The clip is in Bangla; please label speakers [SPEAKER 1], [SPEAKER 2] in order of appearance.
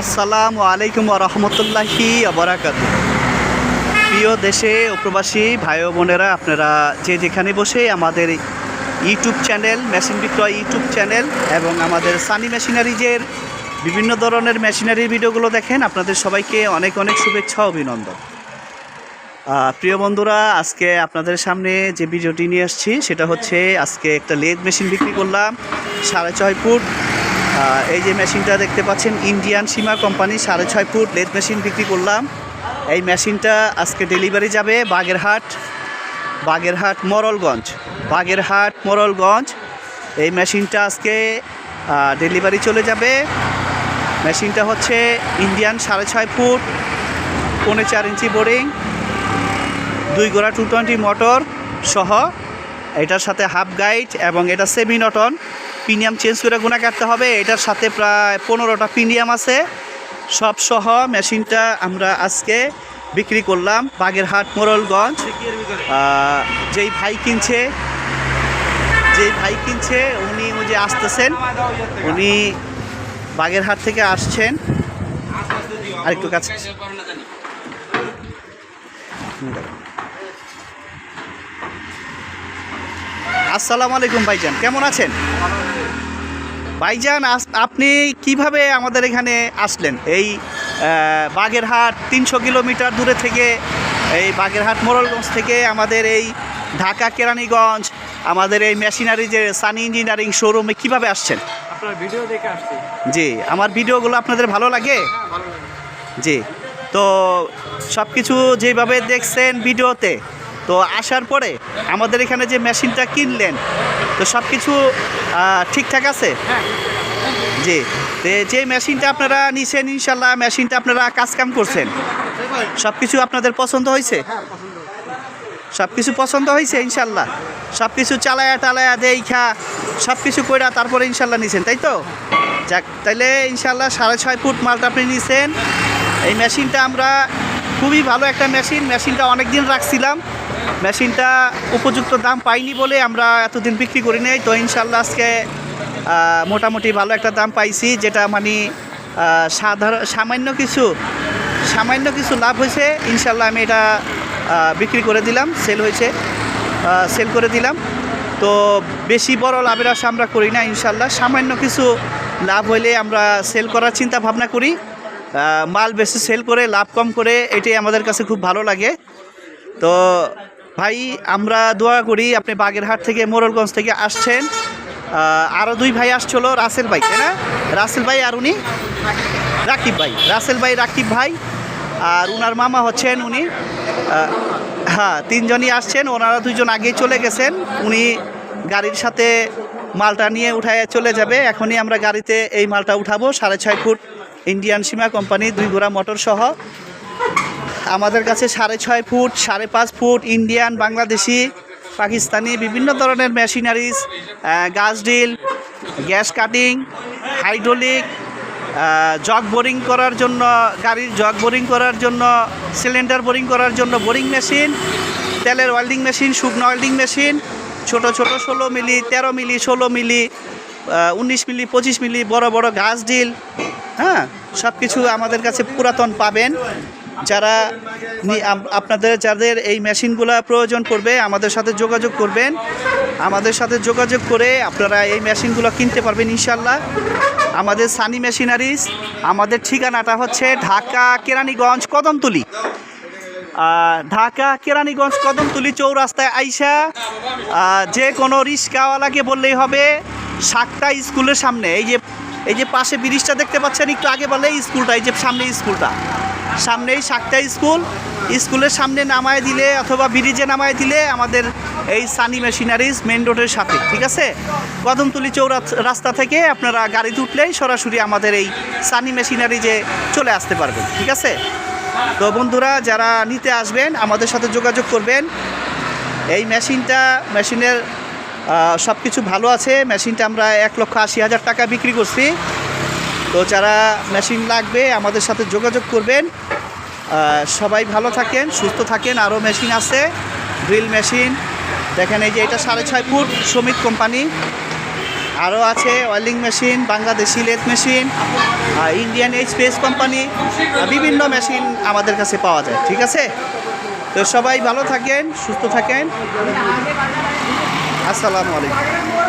[SPEAKER 1] আসসালামু আলাইকুম রহমতুল্লাহি আবরাকাত প্রিয় দেশে প্রবাসী ভাই বোনেরা, আপনারা যে যেখানে বসে আমাদের ইউটিউব চ্যানেল, মেশিন বিক্রয় ইউটিউব চ্যানেল এবং আমাদের সানি মেশিনারিজের বিভিন্ন ধরনের মেশিনারির ভিডিওগুলো দেখেন, আপনাদের সবাইকে অনেক অনেক শুভেচ্ছা, অভিনন্দন। প্রিয় বন্ধুরা, আজকে আপনাদের সামনে যে ভিডিওটি নিয়ে আসছি, সেটা হচ্ছে আজকে একটা লেদ মেশিন বিক্রি করলাম, সাড়ে ছয় ফুট এই যে মেশিনটা দেখতে পাচ্ছেন ইন্ডিয়ান সীমা কোম্পানি সাড়ে ছয় ফুট লেদ মেশিন বিক্রি করলাম। এই মেশিনটা আজকে ডেলিভারি যাবে বাগেরহাট বাগেরহাট, মরলগঞ্জ বাগেরহাট, মরলগঞ্জ। এই মেশিনটা আজকে ডেলিভারি চলে যাবে। মেশিনটা হচ্ছে ইন্ডিয়ান সাড়ে ছয় ফুট, পৌনে চার ইঞ্চি বোরিং দুই গোড়া টু টোয়েন্টি মোটর সহ। এটার সাথে হাফ গাইড এবং এটা সেমি নটন প্রিমিয়াম চেঞ্জ করে গুণা কাটতে হবে। এটার সাথে প্রায় পনেরোটা প্রিমিয়াম আছে। সব সহ মেশিনটা আমরা আজকে বিক্রি করলাম বাগেরহাট, মোরলগঞ্জ। যেই ভাই কিনছে, যেই ভাই কিনছে, উনি যে আসতেছেন। উনি বাগেরহাট থেকে আসছেন। আরেকটু কাছে। আসসালামু আলাইকুম ভাইজান, কেমন আছেন? ভাইজান আপনি কীভাবে আমাদের এখানে আসলেন? এই বাগেরহাট তিনশো কিলোমিটার দূরে থেকে এই বাগেরহাট মোরলগঞ্জ থেকে আমাদের এই ঢাকা কেরানীগঞ্জ আমাদের এই মেশিনারি যে সানি ইঞ্জিনিয়ারিং শোরুমে কীভাবে আসছেন?
[SPEAKER 2] আপনার ভিডিও দেখে আসছি।
[SPEAKER 1] জি আমার ভিডিওগুলো আপনাদের ভালো লাগে?
[SPEAKER 2] হ্যাঁ ভালো লাগে।
[SPEAKER 1] জি তো সব কিছু যেভাবে দেখছেন ভিডিওতে তো আসার পরে আমাদের এখানে যে মেশিনটা কিনলেন তো সব কিছু ঠিকঠাক আছে?
[SPEAKER 2] হ্যাঁ।
[SPEAKER 1] জি। যে মেশিনটা আপনারা নিছেন ইনশাল্লাহ মেশিনটা আপনারা কাজকাম করছেন। সব কিছু আপনাদের পছন্দ হয়েছে?
[SPEAKER 2] হ্যাঁ
[SPEAKER 1] সব কিছু পছন্দ হয়েছে ইনশাল্লাহ? সব কিছু চালায়া টালায়া দেখা সব কিছু কইরা তারপরে ইনশাল্লাহ নিছেন তাই তো? যাক তাইলে ইনশাল্লাহ সাড়ে ছয় ফুট মালটা আপনি নিছেন। এই মেশিনটা আমরা খুবই ভালো একটা মেশিন। মেশিনটা অনেক দিন রাখছিলাম। মেশিনটা উপযুক্ত দাম পাইনি বলে আমরা এতদিন বিক্রি করি নাই। তো ইনশাল্লাহ আজকে মোটামুটি ভালো একটা দাম পাইছি, যেটা মানে সাধারণ সামান্য কিছু সামান্য কিছু লাভ হয়েছে। ইনশাল্লাহ আমি এটা বিক্রি করে দিলাম সেল হয়েছে সেল করে দিলাম। তো বেশি বড় লাভের আশা আমরা করি না ইনশাল্লাহ সামান্য কিছু লাভ হইলে আমরা সেল করার চিন্তা ভাবনা করি। মাল বেশি সেল করে, লাভ কম করে, এটাই আমাদের কাছে খুব ভালো লাগে। তো ভাই, আমরা দোয়া করি আপনি বাগেরহাট থেকে মোরলগঞ্জ থেকে আসছেন। আরও দুই ভাই আসছিল, রাসেল ভাই, তাই না? রাসেল ভাই আর উনি? রাকিব ভাই, রাসেল ভাই, রাকিব ভাই, আর উনার মামা হচ্ছেন উনি। হ্যাঁ তিনজনই আসছেন, ওনারা দুইজন আগেই চলে গেছেন। উনি গাড়ির সাথে মালটা নিয়ে উঠায় চলে যাবে। এখনই আমরা গাড়িতে এই মালটা উঠাবো, সাড়ে ছয় ফুট ইন্ডিয়ান সীমা কোম্পানি, দুই ঘোড়া মোটর সহ আমাদের কাছে সাড়ে ছয় ফুট, সাড়ে পাঁচ ফুট, ইন্ডিয়ান, বাংলাদেশি, পাকিস্তানি, বিভিন্ন ধরনের মেশিনারিজ গাছ ডিল, গ্যাস কাটিং, হাইড্রোলিক জগ বোরিং করার জন্য, গাড়ির জগ বোরিং করার জন্য, সিলিন্ডার বোরিং করার জন্য বোরিং মেশিন, তেলের ওয়েল্ডিং মেশিন, শুকনো ওয়েল্ডিং মেশিন, ছোট ছোট ষোলো মিলি, তেরো মিলি, ষোলো মিলি উনিশ মিলি, পঁচিশ মিলি, বড় বড় গাছ ডিল হ্যাঁ সব কিছু আমাদের কাছে পুরাতন পাবেন। যারা আপনাদের যাদের এই মেশিনগুলো প্রয়োজন পড়বে, আমাদের সাথে যোগাযোগ করবেন। আমাদের সাথে যোগাযোগ করে আপনারা এই মেশিনগুলো কিনতে পারবেন ইনশাল্লাহ। আমাদের সানি মেশিনারিজ, আমাদের ঠিকানাটা হচ্ছে ঢাকা কেরানীগঞ্জ কদমতলি। ঢাকা কেরানীগঞ্জ কদমতলি চৌরাস্তায় আইসা যে কোনো রিক্সাওয়ালাকে বললেই হবে, সাতটা স্কুলের সামনে। এই যে এই যে পাশে ব্রিজটা দেখতে পাচ্ছেন, একটু আগে বলে স্কুলটা, এই যে সামনে স্কুলটা। সামনেই সাতটা স্কুল। স্কুলের সামনে নামায় দিলে অথবা ব্রিজে নামায় দিলে আমাদের এই সানি মেশিনারিজ মেন রোডের সাথে, ঠিক আছে? কদমতলি চৌরা রাস্তা থেকে আপনারা গাড়িতে উঠলেই সরাসরি আমাদের এই সানি মেশিনারিজে চলে আসতে পারবেন, ঠিক আছে? তো বন্ধুরা, যারা নিতে আসবেন, আমাদের সাথে যোগাযোগ করবেন। এই মেশিনটা মেশিনের সব কিছু ভালো আছে। মেশিনটা আমরা এক লক্ষ আশি হাজার টাকা বিক্রি করছি। তো যারা মেশিন লাগবে, আমাদের সাথে যোগাযোগ করবেন। সবাই ভালো থাকেন, সুস্থ থাকেন। আরও মেশিন আছে ড্রিল মেশিন দেখেন এই যে এটা সাড়ে ছয় ফুট শ্রমিক কোম্পানি আরও আছে oiling machine Bangladeshi lathe machine Indian এই স্পেস কোম্পানি বিভিন্ন মেশিন আমাদের কাছে পাওয়া যায়, ঠিক আছে? তো সবাই ভালো থাকেন, সুস্থ থাকেন। আসসালামু আলাইকুম।